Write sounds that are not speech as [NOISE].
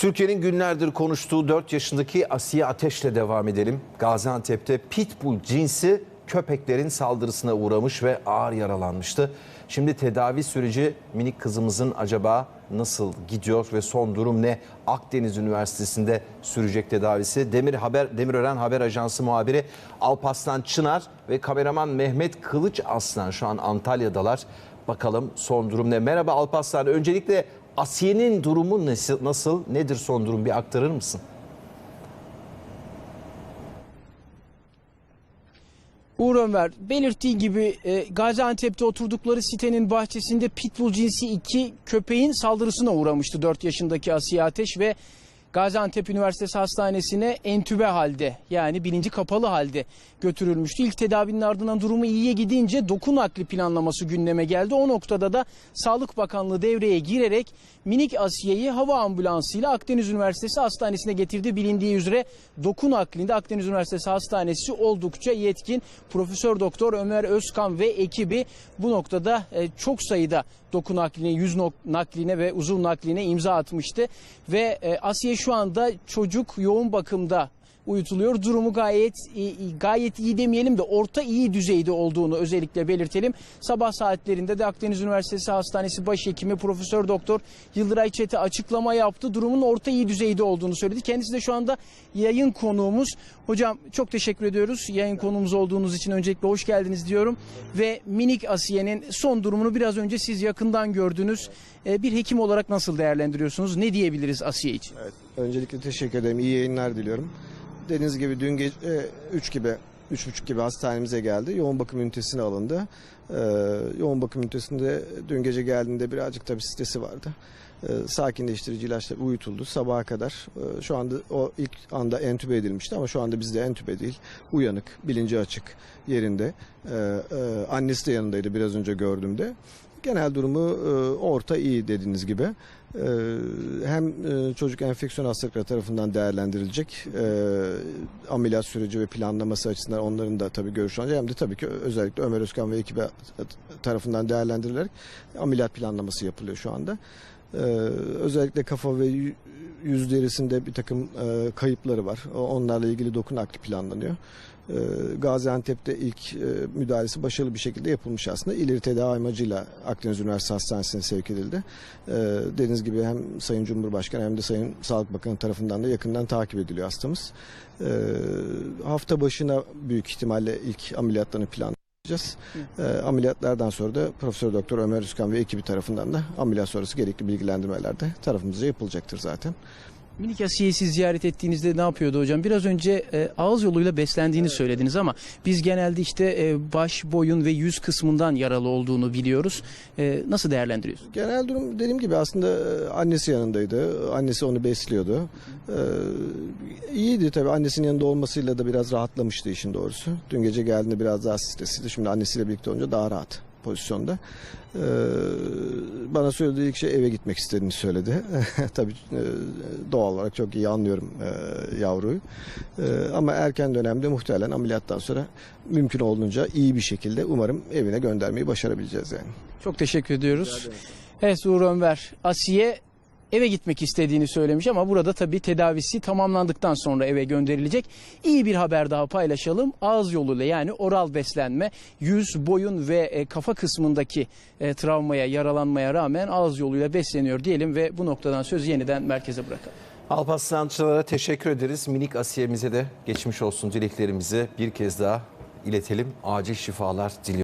Türkiye'nin günlerdir konuştuğu 4 yaşındaki Asiye Ateş'le devam edelim. Gaziantep'te pitbull cinsi köpeklerin saldırısına uğramış ve ağır yaralanmıştı. Şimdi tedavi süreci minik kızımızın acaba nasıl gidiyor ve son durum ne? Akdeniz Üniversitesi'nde sürecek tedavisi. Demir Haber Demirören Haber Ajansı muhabiri Alpaslan Çınar ve kameraman Mehmet Kılıç Aslan şu an Antalya'dalar. Bakalım son durum ne? Merhaba Alpaslan. Öncelikle Asiye'nin durumu nasıl, nasıl? Nedir son durum? Bir aktarır mısın? Uğur Ömer belirttiği gibi e, Gaziantep'te oturdukları sitenin bahçesinde pitbull cinsi iki köpeğin saldırısına uğramıştı 4 yaşındaki Asiye Ateş ve Gaziantep Üniversitesi Hastanesi'ne entübe halde yani bilinci kapalı halde götürülmüştü. İlk tedavinin ardından durumu iyiye gidince doku nakli planlaması gündeme geldi. O noktada da Sağlık Bakanlığı devreye girerek minik Asiye'yi hava ambulansıyla Akdeniz Üniversitesi Hastanesi'ne getirdi. Bilindiği üzere doku naklinde Akdeniz Üniversitesi Hastanesi oldukça yetkin. Profesör Doktor Ömer Özkan ve ekibi bu noktada e, çok sayıda doku nakline, yüz nakline ve uzun nakline imza atmıştı. Ve e, Asiye şu anda çocuk yoğun bakımda uyutuluyor. Durumu gayet gayet iyi demeyelim de orta iyi düzeyde olduğunu özellikle belirtelim. Sabah saatlerinde de Akdeniz Üniversitesi Hastanesi Başhekimi Profesör Doktor Yıldıray Çete açıklama yaptı. Durumun orta iyi düzeyde olduğunu söyledi. Kendisi de şu anda yayın konuğumuz. Hocam çok teşekkür ediyoruz. Yayın konuğumuz olduğunuz için öncelikle hoş geldiniz diyorum. Ve minik Asiye'nin son durumunu biraz önce siz yakından gördünüz. Ee, Bir hekim olarak nasıl değerlendiriyorsunuz? Ne diyebiliriz Asiye için? Evet, öncelikle teşekkür ederim. İyi yayınlar diliyorum. Dediğiniz gibi dün gece 3 gibi, 3.30 gibi hastanemize geldi. Yoğun bakım ünitesine alındı. Ee, yoğun bakım ünitesinde dün gece geldiğinde birazcık tabii stresi vardı. Ee, sakinleştirici ilaçla uyutuldu sabaha kadar. Ee, şu anda o ilk anda entübe edilmişti ama şu anda bizde entübe değil. Uyanık, bilinci açık yerinde. Ee, e, annesi de yanındaydı biraz önce gördüğümde. Genel durumu e, orta iyi dediğiniz gibi. E, hem e, çocuk enfeksiyon hastalıkları tarafından değerlendirilecek e, ameliyat süreci ve planlaması açısından onların da tabii görüşü alınacak. Hem de tabii ki özellikle Ömer Özkan ve ekibi tarafından değerlendirilerek ameliyat planlaması yapılıyor şu anda. E, özellikle kafa ve yü- yüz derisinde bir takım e, kayıpları var. Onlarla ilgili doku nakli planlanıyor. E, Gaziantep'te ilk müdahalesi başarılı bir şekilde yapılmış aslında. İleri tedavi amacıyla Akdeniz Üniversitesi Hastanesi'ne sevk edildi. E, dediğiniz gibi hem Sayın Cumhurbaşkanı hem de Sayın Sağlık Bakanı tarafından da yakından takip ediliyor hastamız. E, hafta başına büyük ihtimalle ilk ameliyatlarını planlayacağız. E, ameliyatlardan sonra da Profesör Doktor Ömer Üskan ve ekibi tarafından da ameliyat sonrası gerekli bilgilendirmeler de tarafımızca yapılacaktır zaten. Minik Asiye'yi siz ziyaret ettiğinizde ne yapıyordu hocam? Biraz önce e, ağız yoluyla beslendiğini söylediniz ama biz genelde işte e, baş, boyun ve yüz kısmından yaralı olduğunu biliyoruz. E, nasıl değerlendiriyorsunuz? Genel durum dediğim gibi aslında e, annesi yanındaydı. Annesi onu besliyordu. Ee, iyiydi tabii. Annesinin yanında olmasıyla da biraz rahatlamıştı işin doğrusu. Dün gece geldiğinde biraz daha stresliydi. Şimdi annesiyle birlikte olunca daha rahat pozisyonda. Ee, bana söylediği ilk şey eve gitmek istediğini söyledi. [LAUGHS] tabii e, doğal olarak çok iyi anlıyorum e, yavruyu. E, ama erken dönemde muhtemelen ameliyattan sonra mümkün olduğunca iyi bir şekilde umarım evine göndermeyi başarabileceğiz yani. Çok teşekkür ediyoruz. Evet Uğur Önver, Asiye eve gitmek istediğini söylemiş ama burada tabii tedavisi tamamlandıktan sonra eve gönderilecek. İyi bir haber daha paylaşalım. Ağız yoluyla yani oral beslenme yüz, boyun ve e, kafa kısmındaki e, travmaya, yaralanmaya rağmen ağız yoluyla besleniyor diyelim ve bu noktadan sözü yeniden merkeze bırakalım. Alparslan Çınar'a teşekkür ederiz. Minik Asiye'mize de geçmiş olsun dileklerimizi bir kez daha iletelim. Acil şifalar diliyoruz.